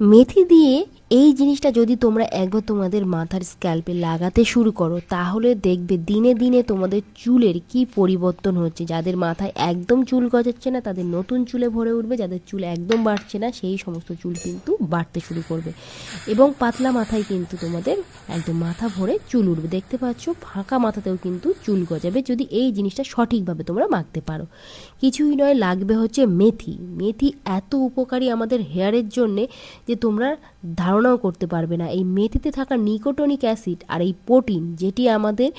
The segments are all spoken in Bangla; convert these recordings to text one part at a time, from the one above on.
মেথি দিয়ে এই জিনিসটা যদি তোমরা একবার তোমাদের মাথার স্ক্যাল্পে লাগাতে শুরু করো, তাহলে দেখবে দিনে দিনে তোমাদের চুলের কি পরিবর্তন হচ্ছে। যাদের মাথায় একদম চুল গজাচ্ছে না, তাদের নতুন চুলে ভরে উঠবে, যাদের চুল একদম বাড়ছে না, সেই সমস্ত চুল কিন্তু বাড়তে শুরু করবে। এবং পাতলা মাথায় কিন্তু তোমাদের একদম মাথা ভরে চুল উঠবে। দেখতে পাচ্ছ, ফাঁকা মাথাতেও কিন্তু চুল গজাবে যদি এই জিনিসটা সঠিকভাবে তোমরা মাখতে পারো। কিছুই নয়, লাগবে হচ্ছে মেথি। মেথি এত উপকারী আমাদের হেয়ারের জন্যে যে তোমরা ধারণাও করতে পারবে না। এই মেথিতে থাকা নিকোটনিক অ্যাসিড আর এই প্রোটিন, যেটি আমাদের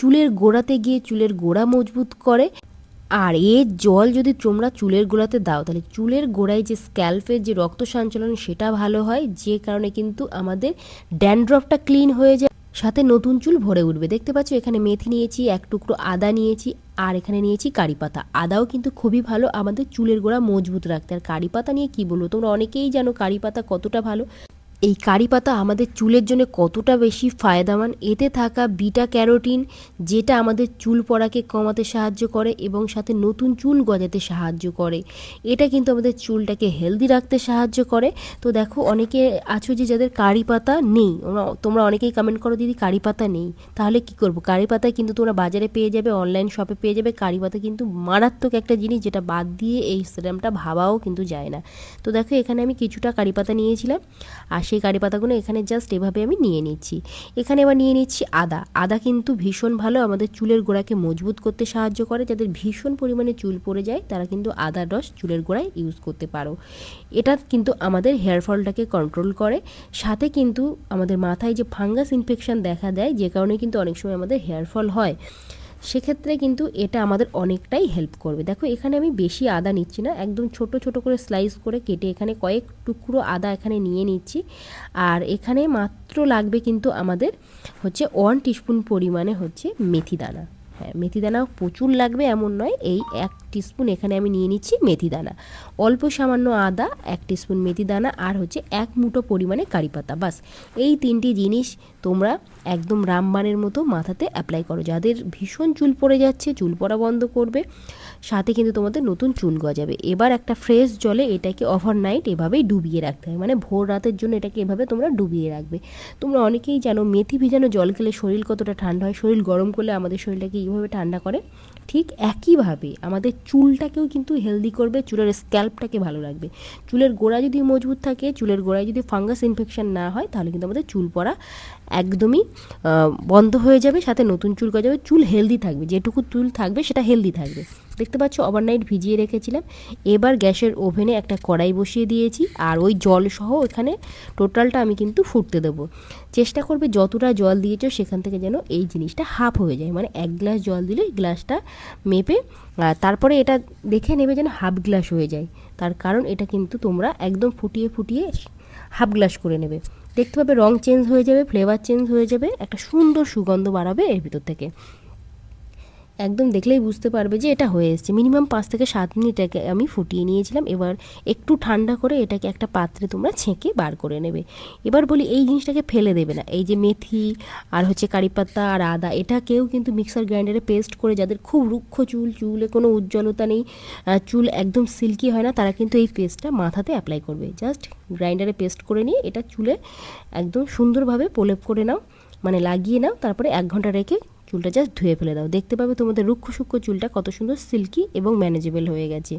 চুলের গোড়াতে গিয়ে চুলের গোড়া মজবুত করে, আর এর জল যদি তোমরা চুলের গোড়াতে দাও, তাহলে চুলের গোড়ায় যে স্ক্যাল্পের যে রক্ত সঞ্চালন, সেটা ভালো হয়, যে কারণে কিন্তু আমাদের ড্যান্ড্রফটা ক্লিন হয়ে যায়। সাথে নতুন চুল ভরে উঠবে। দেখতে পাচ্ছ, এখানে মেথি নিয়েছি, এক টুকরো আদা নিয়েছি, আর এখানে নিয়েছি কারি পাতা। আদাও কিন্তু খুবই ভালো, আমাদের চুলের গোড়া মজবুত রাখতে। আর কারি পাতা নিয়ে কি বলব, তোমরা অনেকেই জানো কারি পাতা কতটা ভালো। এই কারি পাতা আমাদের চুলের জন্য কতটা বেশি ফায়দামান? এতে থাকা বিটা ক্যারোটিন, যেটা আমাদের চুল পড়াকে কমাতে সাহায্য করে এবং সাথে নতুন চুল গজাতে সাহায্য করে। এটা কিন্তু আমাদের চুলটাকে হেলদি রাখতে সাহায্য করে। তো দেখো, অনেকে আছো যে যাদের কারি পাতা নেই তোমরা অনেকেই কমেন্ট করো, দিদি, কারি পাতা নেই। তাহলে কি করব? কারি পাতা কিন্তু তোমরা বাজারে পেয়ে যাবে অনলাইন শপে পেয়ে যাবে। কারি পাতা কিন্তু মারাত্মক একটা জিনিস, যেটা বাদ দিয়ে এই সিরামটা ভাবাও কিন্তু যায় না। তো দেখো, এখানে আমি কিছুটা কারি পাতা নিয়েছিলাম। আর সেই কারি পাতাগুলো এখানে জাস্ট এভাবে আমি নিয়ে নিচ্ছি। এখানে এবার নিয়ে নিচ্ছি আদা। আদা কিন্তু ভীষণ ভালো, আমাদের চুলের গোড়াকে মজবুত করতে সাহায্য করে। যাদের ভীষণ পরিমাণে চুল পড়ে যায়, তারা কিন্তু আদার রস চুলের গোড়ায় ইউজ করতে পারো। এটা কিন্তু আমাদের হেয়ার ফলটাকে কন্ট্রোল করে। সাথে কিন্তু আমাদের মাথায় যে ফাঙ্গাস ইনফেকশন দেখা দেয়, যে কারণে কিন্তু অনেক সময় আমাদের হেয়ার ফল হয়। সেক্ষেত্রে কিন্তু এটা আমাদের অনেকটাই হেল্প করবে। দেখো, এখানে আমি বেশি আদা নিচ্ছি না, একদম ছোট ছোট করে স্লাইস করে কেটে এখানে কয়েক টুকরো আদা এখানে নিয়ে নিচ্ছি। আর এখানে মাত্র লাগবে কিন্তু আমাদের হচ্ছে ওয়ান টিস্পুন পরিমাণে হচ্ছে মেথি দানা হ্যাঁ মেথি দানা প্রচুর লাগবে, এমন নয়, এই এক টিস্পুন এখানে আমি নিয়ে নিচ্ছি মেথি দানা। অল্প সামান্য আদা, এক টিস্পুন মেথি দানা আর হচ্ছে এক মুঠো পরিমাণে কারি পাতা, বাস। এই তিনটি জিনিস তোমরা একদম রামবানের মতো মাথাতে অ্যাপ্লাই করো। যাদের ভীষণ চুল পড়ে যাচ্ছে, চুল পড়া বন্ধ করবে, সাথে কিন্তু তোমাদের নতুন চুল গজাবে। এবার একটা ফ্রেশ জলে এটাকে ওভারনাইট এভাবেই ডুবিয়ে রাখতে হয়। মানে ভোর রাতের জন্য এটাকে এভাবে তোমরা ডুবিয়ে রাখবে। তোমরা অনেকেই জানো মেথি ভিজানো জল খেলে শরীর কতটা ঠান্ডা হয়, শরীর গরম করলে আমাদের শরীরটাকে এইভাবে ঠান্ডা করে। ঠিক একইভাবে আমাদের চুলটাকেও কিন্তু হেলদি করবে, চুলের স্ক্যাল্পটাকে ভালো রাখবে। চুলের গোড়া যদি মজবুত থাকে, চুলের গোড়ায় যদি ফাঙ্গাস ইনফেকশান না হয়, তাহলে কিন্তু আমাদের চুল পড়া একদমই বন্ধ হয়ে যাবে, সাথে নতুন চুল গজাবে চুল হেলদি থাকবে, যেটুকু চুল থাকবে, সেটা হেলদি থাকবে। দেখতে পাচ্ছ ওভারনাইট ভিজিয়ে রেখেছিলাম। এবার গ্যাসের ওভেনে একটা কড়াই বসিয়ে দিয়েছি, আর ওই জল সহ এখানে টোটালটা আমি কিন্তু ফুটতে দেবো। চেষ্টা করবে যতটা জল দিয়েছ সেখান থেকে যেন এই জিনিসটা হাফ হয়ে যায়। মানে এক গ্লাস জল দিলে গ্লাসটা মেপে তারপরে এটা দেখে নেবে যেন হাফ গ্লাস হয়ে যায়। তার কারণ এটা কিন্তু তোমরা একদম ফুটিয়ে ফুটিয়ে হাফ গ্লাস করে নেবে। দেখতে পাবে রং চেঞ্জ হয়ে যাবে ফ্লেভার চেঞ্জ হয়ে যাবে, একটা সুন্দর সুগন্ধ বাড়াবে এর ভিতর থেকে। একদম দেখলেই বুঝতে পারবে যে এটা হয়ে এসেছে। মিনিমাম পাঁচ থেকে সাত মিনিট একে আমি ফুটিয়ে নিয়েছিলাম, এবার একটু ঠান্ডা করে এটাকে একটা পাত্রে তোমরা ছেঁকে বার করে নেবে। এবার বলি এই জিনিসটাকে ফেলে দেবে না। এই যে মেথি আর হচ্ছে কারি পাতা আর আদা, এটা কেউ কিন্তু মিক্সার গ্রাইন্ডারে পেস্ট করে যাদের খুব রুক্ষ চুল, চুলে কোনো উজ্জ্বলতা নেই চুল একদম সিল্কি হয় না, তারা কিন্তু এই পেস্টটা মাথাতে অ্যাপ্লাই করবে। জাস্ট গ্রাইন্ডারে পেস্ট করে নিয়ে এটা চুলে একদম সুন্দরভাবে প্রলেপ করে নাও মানে লাগিয়ে নাও, তারপরে এক ঘণ্টা রেখে চুলটা জাস্ট ধুয়ে ফেলে দাও। দেখতে পাবে তোমাদের রুক্ষ সূক্ষ্ম চুলটা কত সুন্দর সিল্কি এবং ম্যানেজেবল হয়ে গেছে।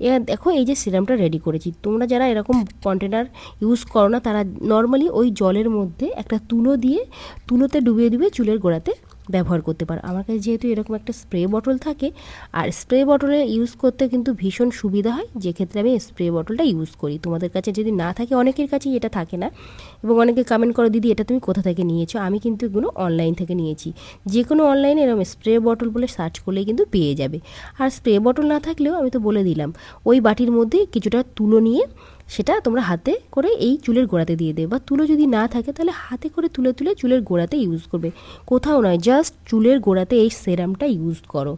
এ, দেখো এই যে সিরামটা রেডি করেছি। তোমরা যারা এরকম কন্টেনার ইউজ করো না, তারা নর্মালি ওই জলের মধ্যে একটা তুলো দিয়ে, তুলোতে ডুবিয়ে ডুবিয়ে চুলের গোড়াতে ব্যবহার করতে পারো। আমার কাছে যেহেতু এরকম একটা স্প্রে বটল থাকে, আর স্প্রে বটলে ইউজ করতে কিন্তু ভীষণ সুবিধা হয়। যে ক্ষেত্রে আমি স্প্রে বটলটা ইউজ করি। তোমাদের কাছে যদি না থাকে, অনেকের কাছেই এটা থাকে না। এবং অনেকে কমেন্ট করো, দিদি, এটা তুমি কোথা থেকে নিয়েছো? আমি কিন্তু এগুলো অনলাইন থেকে নিয়েছি। যে কোনো অনলাইনে এরকম স্প্রে বটল বলে সার্চ করলেই কিন্তু পেয়ে যাবে। আর স্প্রে বটল না থাকলেও আমি তো বলে দিলাম, ওই বাটির মধ্যে কিছুটা তুলো নিয়ে সেটা তোমরা হাতে করে এই চুলের গোড়াতে দিয়ে দেবে। বা তুলো যদি না থাকে, তাহলে হাতে করে তুলে তুলে চুলের গোড়াতে ইউজ করবে। কোথাও নয় জাস্ট চুলের গোড়াতে এই সেরামটা ইউজ করো।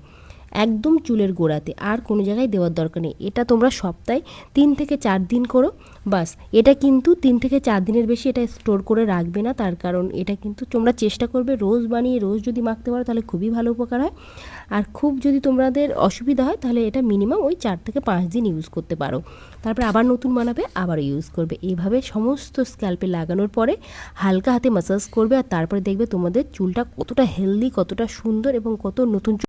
একদম চুলের গোড়াতে, আর কোনো জায়গায় দেওয়ার দরকার নেই। এটা তোমরা সপ্তাহে তিন থেকে চার দিন করো, বাস। এটা কিন্তু তিন থেকে চার দিনের বেশি এটা স্টোর করে রাখবে না, তার কারণ এটা কিন্তু তোমরা চেষ্টা করবে রোজ বানিয়ে, রোজ যদি মাখতে পারো তাহলে খুবই ভালো উপকার হয়। আর খুব যদি তোমাদের অসুবিধা হয় তাহলে এটা মিনিমাম ওই চার থেকে পাঁচ দিন ইউজ করতে পারো। তারপরে আবার নতুন বানাবে আবার ইউজ করবে। এইভাবে সমস্ত স্ক্যাল্পে লাগানোর পরে হালকা হাতে মাসাজ করবে, আর তারপরে দেখবে তোমাদের চুলটা কতটা হেলদি কতটা সুন্দর, এবং কত নতুন